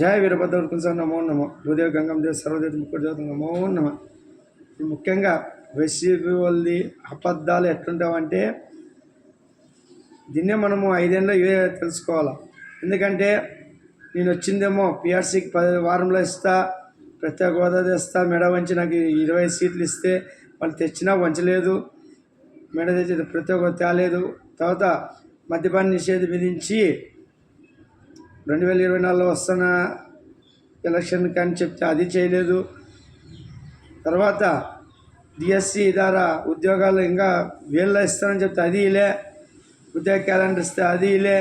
జయ Veerabhadra sir నమో నమ. గురుదేవ్ గంగం దేవ్ సర్వదేవ ముఖ్యజ్యోతి నమో. నమ ముఖ్యంగా వైసీపీ అబద్ధాలు ఎట్లుంటామంటే దీన్నే మనము ఐదేళ్ళలో ఇవే తెలుసుకోవాలి? ఎందుకంటే నేను వచ్చిందేమో పిఆర్సీకి పది వారంలో ఇస్తా ప్రత్యేక హోదా తెస్తా మెడ వంచి నాకు ఇరవై సీట్లు ఇస్తే వాళ్ళు తెచ్చినా వంచలేదు. మెడ తెచ్చి ప్రత్యేక తేలేదు. తర్వాత మద్యపాన్ని నిషేధం విధించి రెండు వేల ఇరవై నాలుగులో వస్తున్న ఎలక్షన్ కానీ చెప్తే అది చేయలేదు. తర్వాత డిఎస్సి ద్వారా ఉద్యోగాలు ఇంకా వేళ్ళ ఇస్తానని చెప్తే అది ఇలే ఉద్యోగ క్యాలెండర్ ఇస్తే అది ఇలే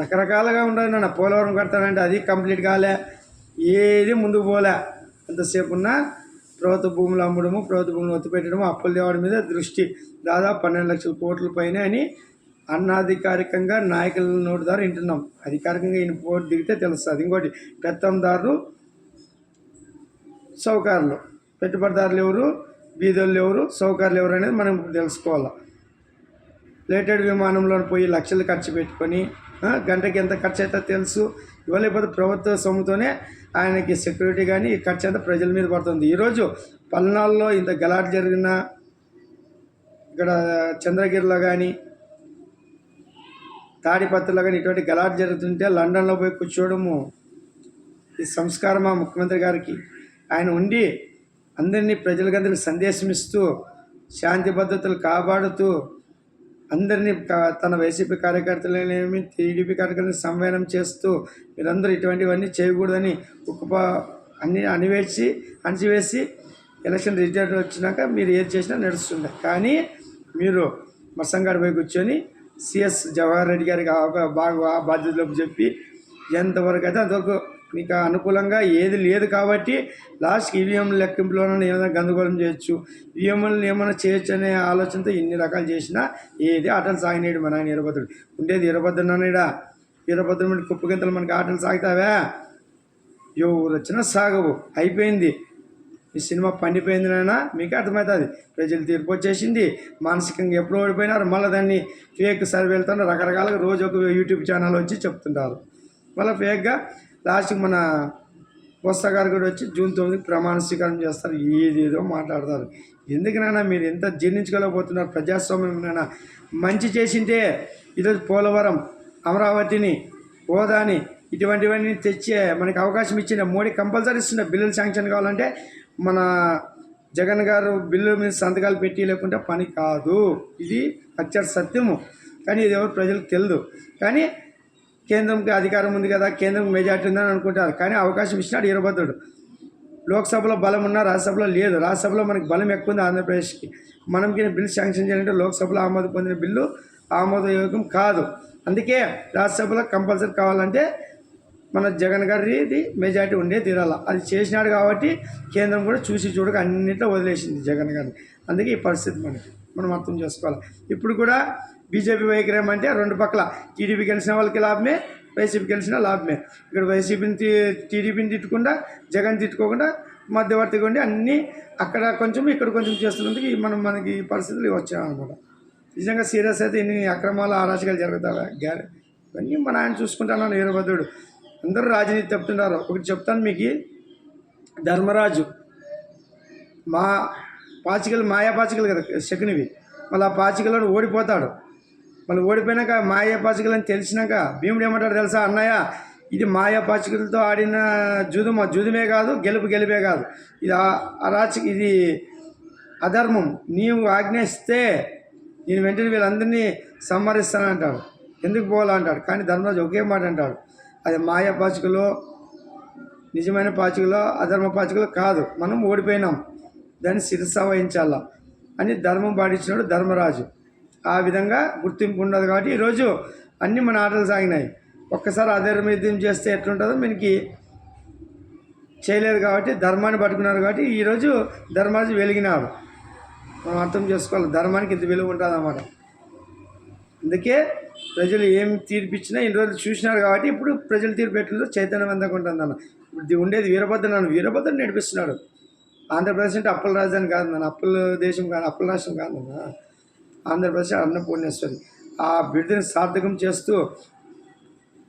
రకరకాలుగా ఉండదు నాన్న. పోలవరం కడతానంటే అది కంప్లీట్ కాలే. ఏది ముందుకు పోలే. ఎంతసేపు ఉన్న ప్రభుత్వ భూములు అమ్మడము ప్రభుత్వ భూములు ఒత్తిపెట్టడము అప్పులు తేవడం మీద దృష్టి. దాదాపు పన్నెండు లక్షల కోట్ల పైన అని అన్నాధికారికంగా నాయకుల నోటి ద్వారా వింటున్నాం. అధికారికంగా ఈయన పోటీ దిగితే తెలుస్తుంది. ఇంకోటి పెత్తందారులు సౌకర్యాలు. పెట్టుబడిదారులు ఎవరు? బీదోళ్ళు ఎవరు? సౌకర్యాలు ఎవరు అనేది మనం తెలుసుకోవాలి. లేటెడ్ విమానంలో పోయి లక్షలు ఖర్చు పెట్టుకొని గంటకి ఎంత ఖర్చు అవుతుందో తెలుసు. ఇవ్వలేకపోతే ప్రభుత్వ సొమ్ముతోనే ఆయనకి సెక్యూరిటీ కానీ ఖర్చు అంతా ప్రజల మీద పడుతుంది. ఈరోజు పల్నాడులో ఇంత గలాట్ జరిగిన ఇక్కడ చంద్రగిరిలో కానీ తాడిపత్రులు కానీ ఇటువంటి గలాట్ జరుగుతుంటే లండన్లో పోయి కూర్చోవడము. ఈ సంస్కారమా ముఖ్యమంత్రి గారికి. ఆయన ఉండి అందరినీ ప్రజలకందరికి సందేశం ఇస్తూ శాంతి భద్రతలు కాపాడుతూ అందరినీ తన వైసీపీ కార్యకర్తలనేమి టీడీపీ కార్యకర్తలను సంవయనం చేస్తూ మీరందరూ ఇటువంటివన్నీ చేయకూడదని ఉక్కుపా అన్ని అనివేసి అణిచివేసి ఎలక్షన్ రిజల్ట్ వచ్చినాక మీరు ఏది చేసినా నడుస్తుంది కానీ మీరు మసంగాడి పోయి కూర్చొని సిఎస్ జవహర్ రెడ్డి గారికి ఒక బాగా బాధ్యతలోపు బాధ్యతలకు చెప్పి ఎంతవరకు అయితే అంతవరకు మీకు అనుకూలంగా ఏది లేదు కాబట్టి లాస్ట్కి ఈవీఎం లెక్కింపులోనే ఏమైనా గందరగోళం చేయొచ్చు. ఈవీఎంలను ఏమైనా చేయొచ్చు అనే ఆలోచనతో ఇన్ని రకాలు చేసినా ఏది ఆటలు సాగినాడు మన ఆయన ఇరభద్రుడు ఉండేది వీరభద్రుడు వీరభద్రుడు కుప్పగింతలు కుప్ప మనకి ఆటలు సాగుతావా? ఎవరు వచ్చినా సాగవు. అయిపోయింది. ఈ సినిమా పండిపోయిందినైనా మీకు అర్థమవుతుంది. ప్రజలు తీర్పు వచ్చేసింది. మానసికంగా ఎప్పుడు ఓడిపోయినారు. మళ్ళీ దాన్ని ఫేక్ సర్వేలతో రకరకాలుగా రోజు ఒక యూట్యూబ్ ఛానల్ వచ్చి చెప్తుంటారు. మళ్ళీ ఫేక్గా లాస్ట్కి మన వస్తా గారు కూడా వచ్చి జూన్ తొమ్మిదికి ప్రమాణ స్వీకారం చేస్తారు. ఏదేదో మాట్లాడతారు. ఎందుకనైనా మీరు ఎంత జీర్ణించుకోలేకపోతున్నారు? ప్రజాస్వామ్యం మంచి చేసింటే ఈరోజు పోలవరం అమరావతిని హోదాని ఇటువంటివన్నీ తెచ్చే మనకి అవకాశం ఇచ్చిన మోడీ కంపల్సరీ ఇస్తున్న బిల్లులు శాంక్షన్ కావాలంటే మన జగన్ గారు బిల్లు మీద సంతకాలు పెట్టి లేకుంటే పని కాదు. ఇది అక్షర సత్యము. కానీ ఇది ఎవరు ప్రజలకు తెలియదు కానీ కేంద్రంకి అధికారం ఉంది కదా కేంద్రం మెజార్టీ ఉందని అనుకుంటారు. కానీ అవకాశం ఇచ్చినాడు ఈరభద్రుడు లోక్సభలో బలం ఉన్నా రాజ్యసభలో లేదు. రాజ్యసభలో మనకి బలం ఎక్కువ ఉంది ఆంధ్రప్రదేశ్కి. మనం కింద బిల్లు శాంక్షన్ చేయాలంటే లోక్సభలో ఆమోదం పొందిన బిల్లు ఆమోదయోగం కాదు. అందుకే రాజ్యసభలో కంపల్సరీ కావాలంటే మన జగన్ గారిది మెజార్టీ ఉండే తీరాల. అది చేసినాడు కాబట్టి కేంద్రం కూడా చూసి చూడక అన్నింటిలో వదిలేసింది జగన్ గారిని. అందుకే ఈ పరిస్థితి మనకి. మనం అర్థం చేసుకోవాలి. ఇప్పుడు కూడా బీజేపీ వైఖరం అంటే రెండు పక్కల టీడీపీ గెలిచిన వాళ్ళకి లాభమే వైసీపీ గెలిచిన లాభమే. ఇక్కడ వైసీపీని టీడీపీని తిట్టుకుండా జగన్ తిట్టుకోకుండా మధ్యవర్తిగా ఉండి అన్నీ అక్కడ కొంచెం ఇక్కడ కొంచెం చేస్తున్నందుకు మనం మనకి ఈ పరిస్థితులు వచ్చామన్నమాట నిజంగా సీరియస్ అయితే ఇన్ని అక్రమాలు అరాచకాలు జరుగుతావా గ్యారె ఇవన్నీ మన ఆయన చూసుకుంటాను వీరభద్రుడు. అందరూ రాజనీతి చెప్తున్నారు. ఒకటి చెప్తాను మీకు. ధర్మరాజు మా పాచికలు మాయా పాచికలు కదా శకునివి. మళ్ళీ ఆ పాచికలను ఓడిపోతాడు. మళ్ళీ ఓడిపోయినాక మాయా పాచికలు అని తెలిసినాక భీముడు ఏమంటాడు తెలుసా? అన్నయ్య ఇది మాయా పాచికలతో ఆడిన జూదం జూదమే కాదు గెలుపు గెలిపే కాదు. ఇది అరాచి ఇది అధర్మం. నీవు ఆజ్ఞాయిస్తే నేను వెంటనే వీళ్ళందరినీ సంహరిస్తానంటాడు. ఎందుకు పోవాలంటాడు? కానీ ధర్మరాజు ఒకే మాట అంటాడు. అది మాయా పాచికలో నిజమైన పాచికలో అధర్మ పాచికలో కాదు. మనం ఓడిపోయినాం. దాన్ని శిరస వహించాల అని ధర్మం పాటించినాడు ధర్మరాజు. ఆ విధంగా గుర్తింపు ఉండదు కాబట్టి ఈరోజు అన్నీ మన ఆటలు సాగినాయి. ఒక్కసారి అధర్మయుద్ధం చేస్తే ఎట్లుంటుందో మనకి చేయలేదు కాబట్టి ధర్మాన్ని పట్టుకున్నారు కాబట్టి ఈరోజు ధర్మరాజు వెలిగినాడు. మనం అర్థం చేసుకోవాలి. ధర్మానికి ఇంత విలువ ఉంటుంది అన్నమాట అందుకే ప్రజలు ఏం తీర్పిచ్చినా ఇన్ని రోజులు చూసినారు కాబట్టి ఇప్పుడు ప్రజలు తీర్పు ఎట్లుందో చైతన్యవంతంగా ఉంటుంది అన్న. ఇప్పుడు ఇది ఉండేది వీరభద్ర నన్ను. వీరభద్ర నడిపిస్తున్నాడు. ఆంధ్రప్రదేశ్ అంటే అప్పుల రాజధాని కాదు నన్ను. అప్పుల దేశం కాదు అప్పుల రాష్ట్రం కాదు ఆంధ్రప్రదేశ్ అన్నపూర్ణేశ్వరి. ఆ బిడ్డని సార్థకం చేస్తూ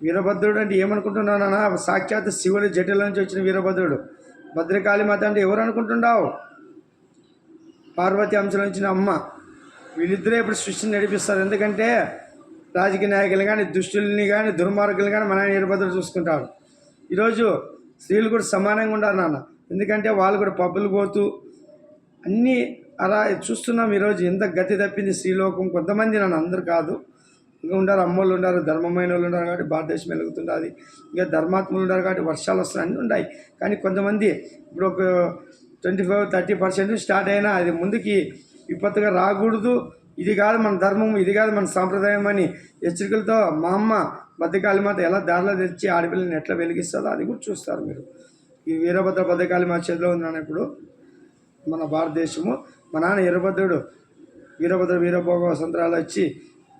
వీరభద్రుడు అంటే ఏమనుకుంటున్నానా సాక్షాత్ శివుడు జటిల నుంచి వచ్చిన వీరభద్రుడు. భద్రకాళి మాత అంటే ఎవరు అనుకుంటున్నావు? పార్వతి అంశం వచ్చిన అమ్మ. వీళ్ళిద్దరే ఇప్పుడు సృష్టిని నడిపిస్తారు. ఎందుకంటే రాజకీయ నాయకులు కానీ దుష్టుల్ని కానీ దుర్మార్గులు కానీ మన వీరభద్రుడు చూసుకుంటారు. ఈరోజు స్త్రీలు కూడా సమానంగా ఉండాలి నాన్న. ఎందుకంటే వాళ్ళు కూడా పబ్బులు పోతూ అన్నీ అలా చూస్తున్నాం ఈరోజు. ఎంత గతి తప్పింది శ్రీలోకం కొంతమంది నన్ను అందరు కాదు. ఇంకా ఉండారు అమ్మోళ్ళు ఉన్నారు ధర్మమైన వాళ్ళు ఉన్నారు కాబట్టి భారతదేశం వెలుగుతుంటుంది ఇంకా ధర్మాత్ములు ఉన్నారు కాబట్టి వర్షాలు వస్తున్నాయి అన్నీ ఉన్నాయి కానీ కొంతమంది ఇప్పుడు ఒక twenty five thirty percent start అయినా అది ముందుకి విపత్తుగా రాకూడదు. ఇది కాదు మన ధర్మం ఇది కాదు మన సాంప్రదాయం అని హెచ్చరికలతో మా అమ్మ బద్దకాళి మాత ఎలా దారిలో తెచ్చి ఆడపిల్లని ఎట్లా వెలిగిస్తుందో అది కూడా చూస్తారు మీరు. ఈ వీరభద్ర బద్దకాళి మా చేతిలో ఉన్నాను ఇప్పుడు. మన భారతదేశము. మా నాన్న వీరభద్రుడు. వీరభద్ర వీరభోగ వసంతరాలు వచ్చి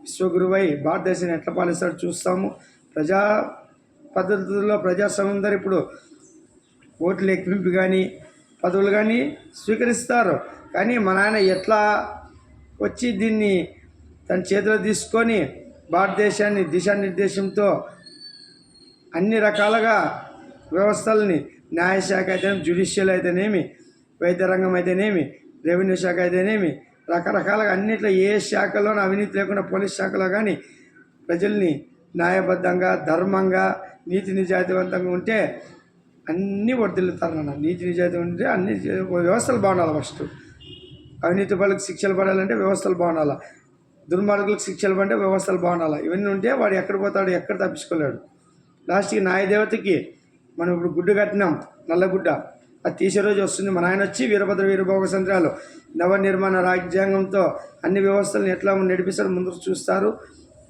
విశ్వగురువై భారతదేశాన్ని ఎట్లా పాలిస్తాడో చూస్తాము. ప్రజా పద్ధతుల్లో ప్రజాస్వామ్యం ఇప్పుడు ఓట్లు ఎక్కింపు కానీ పదవులు కానీ స్వీకరిస్తారు. కానీ మా నాయన ఎట్లా వచ్చి దీన్ని తన చేతిలో తీసుకొని భారతదేశాన్ని దిశానిర్దేశంతో అన్ని రకాలుగా వ్యవస్థలని న్యాయశాఖ అయితేనేమి జ్యుడిషియల్ అయితేనేమి వైద్య రంగం అయితేనేమి రెవెన్యూ శాఖ అయితేనేమి రకరకాలుగా అన్నిట్లో ఏ శాఖలోనూ అవినీతి లేకుండా పోలీస్ శాఖలో కానీ ప్రజల్ని న్యాయబద్ధంగా ధర్మంగా నీతి నిజాయితీవంతంగా ఉంటే అన్నీ వర్దిల్లుతారు నాన్న నీతి నిజాయితీ ఉంటే అన్ని వ్యవస్థలు బాగుండాలి ఫస్ట్. అవినీతి వాళ్ళకి శిక్షలు పడాలంటే వ్యవస్థలు బాగుండాలి. దుర్మార్గులకు శిక్షలు పడితే వ్యవస్థలు బాగుండాలా. ఇవన్నీ ఉంటే వాడు ఎక్కడ పోతాడు ఎక్కడ తప్పించుకోలేడు. లాస్ట్కి నాయదేవతకి మనం ఇప్పుడు గుడ్డు కట్టినాం నల్లగుడ్డ అది తీసే రోజు వస్తుంది. మన ఆయన వచ్చి వీరభద్ర వీరభోగ సంత్రాలు నవనిర్మాణ రాజ్యాంగంతో అన్ని వ్యవస్థలను ఎట్లా నడిపిస్తారు ముందుకు చూస్తారు.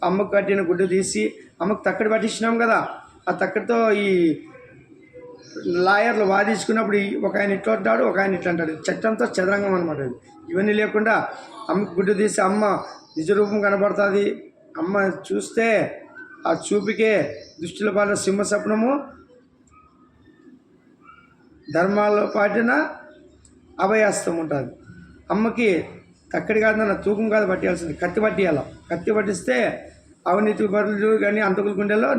అమ్మకు కట్టిన గుడ్డు తీసి అమ్మకు తక్కడి పట్టించినాం కదా. ఆ తక్కడితో ఈ లాయర్లు వాదించుకున్నప్పుడు ఒక ఆయన ఇట్లా అంటాడు ఒక ఆయన ఇట్లా అంటాడు. చట్టంతో చదరంగం అనమాట ఇది ఇవన్నీ లేకుండా అమ్మ గుడ్డు తీసి అమ్మ నిజరూపం కనబడుతుంది. అమ్మ చూస్తే ఆ చూపికే దృష్టిలో పాట సింహ స్వప్నము ధర్మాల్లో పాటిన అభయాస్తం ఉంటుంది. అమ్మకి తక్కడి కాదన్న తూకం కాదు పట్టేయాల్సింది. కత్తి పట్టియాల. కత్తి పట్టిస్తే అవినీతి బరులు కానీ అంతకుల గుండెలో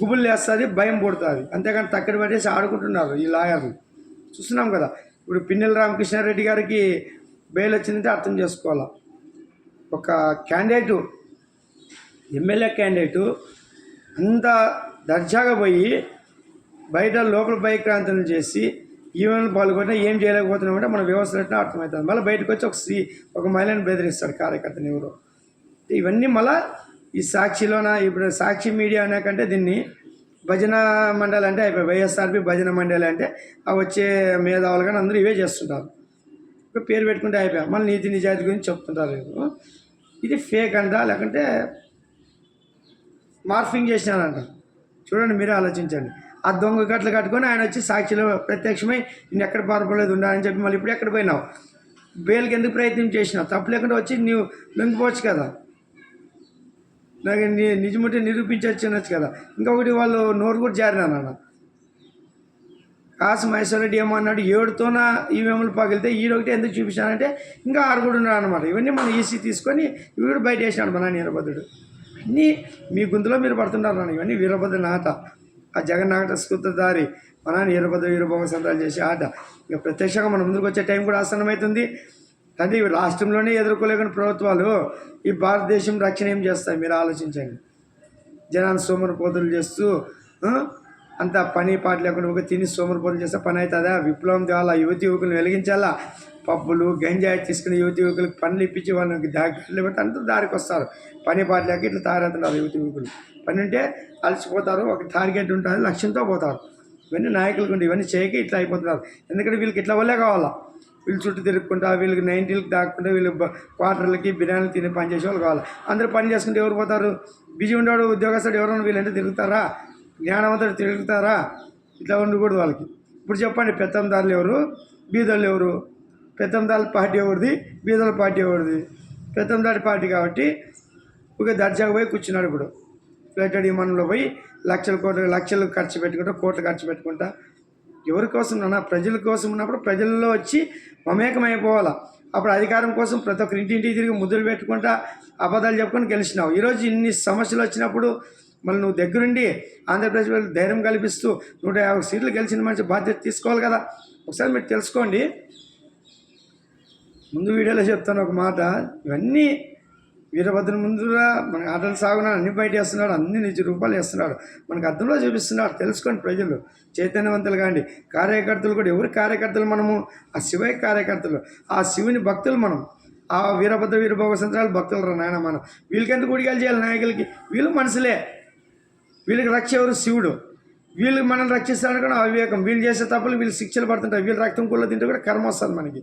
గుబులు వేస్తుంది భయం పుడుతుంది. అంతేకాని తక్కడి పట్టేసి ఆడుకుంటున్నారు ఈ లాయర్లు. చూస్తున్నాం కదా. ఇప్పుడు పిన్నెల రామకృష్ణారెడ్డి గారికి బెయిల్ వచ్చిందంటే అర్థం చేసుకోవాలా. ఒక క్యాండిడేటు ఎమ్మెల్యే క్యాండిడేటు అంత దర్జాగా పోయి బయట లోపల భయక్రాంతులు చేసి ఈవెంట్లు పాల్గొంటే ఏం చేయలేకపోతున్నామంటే మన వ్యవస్థ అర్థమవుతుంది. మళ్ళీ బయటకు వచ్చి ఒక స్త్రీ ఒక మహిళను బెదిరిస్తాడు కార్యకర్తని ఎవరు. ఇవన్నీ మళ్ళీ ఈ సాక్షిలోన ఇప్పుడు సాక్షి మీడియా అనే కంటే దీన్ని భజన మండలి అంటే అయిపోయి వైఎస్ఆర్పి భజన మండలి అంటే ఆ వచ్చే మేధావులు కానీ అందరూ ఇవే చేస్తుంటారు. ఒక పేరు పెట్టుకుంటే అయిపోయాం. మళ్ళీ నీతి నిజాయితీ గురించి చెప్తుంటారు ఇది ఫేక్ అంట లేకుంటే మార్ఫింగ్ చేసినారంట. చూడండి మీరే ఆలోచించండి. ఆ దొంగ కట్లు కట్టుకొని ఆయన వచ్చి సాక్షిలో ప్రత్యక్షమై నేను ఎక్కడ పారిపోలేదు ఉండాలని చెప్పి మళ్ళీ ఇప్పుడు ఎక్కడ పోయినావు? బెయిల్కి ఎందుకు ప్రయత్నం చేసినావు? తప్పు లేకుండా వచ్చి నువ్వు లొంగిపోవచ్చు కదా. నాకు నిజముంటే నిరూపించవచ్చు అనొచ్చు కదా. ఇంకొకటి వాళ్ళు నోరు కూడా జారినానన్న మహేశ్వరరెడ్డి ఏమన్నాడు ఏడుతోన ఈవీఎంలు పగిలితే ఈడొకటి ఎందుకు చూపించానంటే ఇంకా ఆరుగుడు ఉన్నాడు అనమాట ఇవన్నీ మనం ఈసీ తీసుకొని ఇవి కూడా బయట వేసినాడు మన వీరభద్రుడు. అన్నీ మీ గుంతులో మీరు పడుతున్నారు నాన్న ఇవన్నీ వీరభద్ర నాట ఆ జగన్నాట స్కృతదారి మన వీరభద్ర వీరభోగ సంతాలు చేసే ఆట. ఇక ప్రత్యక్షంగా మన ముందుకు వచ్చే టైం కూడా ఆసన్నమవుతుంది కానీ ఇవి రాష్ట్రంలోనే ఎదుర్కోలేకుని ప్రభుత్వాలు ఈ భారతదేశం రక్షణ ఏం చేస్తాయి? మీరు ఆలోచించండి. జనాన్ని సోమరిపోతులు చేస్తూ అంతా పని పాట లేకుండా ఒక తిని సోమరిపోతులు చేస్తే పని అవుతుందా? విప్లవం తేవాలా యువతి యువకులను వెలిగించాలా? పబ్బులు గంజాయి తీసుకుని యువతి యువకులకు పనులు ఇప్పించి వాళ్ళకి దారి పెట్టి అంతా దారికి వస్తారు. పని పాట లేక ఇట్లా తయారవుతున్నారు యువతి యువకులు. పని ఉంటే అలసిపోతారు ఒక టార్గెట్ ఉంటుంది లక్ష్యంతో పోతారు. ఇవన్నీ నాయకులకు ఉండి ఇవన్నీ చేయక ఇట్లా అయిపోతున్నారు. ఎందుకంటే వీళ్ళకి ఇట్లా వల్లే కావాలా? వీళ్ళు చుట్టూ తిరుక్కుంటా వీళ్ళకి నైన్టీలకు దాక్కుంటా వీళ్ళు క్వార్టర్లకి బిర్యానీలు తిని పని చేసే వాళ్ళు కావాలి? అందరూ పని చేసుకుంటే ఎవరు పోతారు? బిజీ ఉండేవాడు ఉద్యోగస్తుడు ఎవరైనా వీళ్ళంటే తిరుగుతారా? జ్ఞానవంతుడు తిరుగుతారా? ఇట్లా ఉండకూడదు వాళ్ళకి. ఇప్పుడు చెప్పండి పెత్తందారులు ఎవరు? బీదోళ్ళు ఎవరు? పెత్తందారుల పార్టీ ఎవరిది? బీదల పార్టీ ఎవరిది? పెత్తందారి పార్టీ కాబట్టి ఒక దర్జాగా పోయి కూర్చున్నాడు ఇప్పుడు. ప్లేటెడ్ విమానంలో పోయి లక్షల కోట్ల లక్షలు ఖర్చు పెట్టుకుంటా కోట్లు ఖర్చు పెట్టుకుంటా. ఎవరి కోసం నాన్న? ప్రజల కోసం ఉన్నప్పుడు ప్రజల్లో వచ్చి మమేకమైపోవాలా? అప్పుడు అధికారం కోసం ప్రతి ఒక్కరి ఇంటింటికి తిరిగి ముద్దులు పెట్టుకుంటా అబద్ధాలు చెప్పుకొని గెలిచినావు. ఈరోజు ఇన్ని సమస్యలు వచ్చినప్పుడు మళ్ళీ నువ్వు దగ్గరుండి ఆంధ్రప్రదేశ్ వాళ్ళకి ధైర్యం కల్పిస్తూ నూట యాభై సీట్లు గెలిచిన మంచి బాధ్యత తీసుకోవాలి కదా. ఒకసారి మీరు తెలుసుకోండి. ముందు వీడియోలో చెప్తాను ఒక మాట. ఇవన్నీ వీరభద్ర ముందుగా మన ఆటలు సాగున్నాడు అన్ని బయట వేస్తున్నాడు అన్ని నిజ రూపాయలు వేస్తున్నాడు. మనకు అర్థంలో చూపిస్తున్నాడు తెలుసుకోండి ప్రజలు. చైతన్యవంతులు కాండి. కార్యకర్తలు కూడా ఎవరి కార్యకర్తలు మనము? ఆ శివయ్య కార్యకర్తలు. ఆ శివుని భక్తులు మనం. ఆ వీరభద్ర వీరభోగ సంత్రాలు భక్తులు రా నాయన మనం. వీళ్ళకెంత గుడిగాలు చేయాలి నాయకులకి? వీళ్ళు మనుషులే. వీళ్ళకి రక్ష ఎవరు? శివుడు. వీళ్ళు మనల్ని రక్షిస్తాడు కూడా అవివేకం వీళ్ళు చేసే తప్పులు వీళ్ళు శిక్షలు పడుతుంటారు. వీళ్ళు రక్తం కుళ్ళ తింటే కూడా కర్మ వస్తుంది మనకి.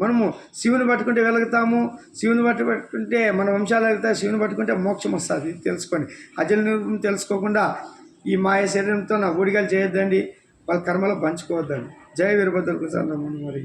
మనము శివుని పట్టుకుంటే వెలుగుతాము. శివుని పట్టు పట్టుకుంటే మన వంశాలు వెళ్తాయి శివుని పట్టుకుంటే మోక్షం వస్తుంది. ఇది తెలుసుకోండి. అజల నిరూపం తెలుసుకోకుండా ఈ మాయ శరీరంతో నా గుడిగాలు చేయొద్దండి. వాళ్ళ కర్మలో పంచుకోవద్దండి. జయ వీరభద్ర ప్రసాద్ మరి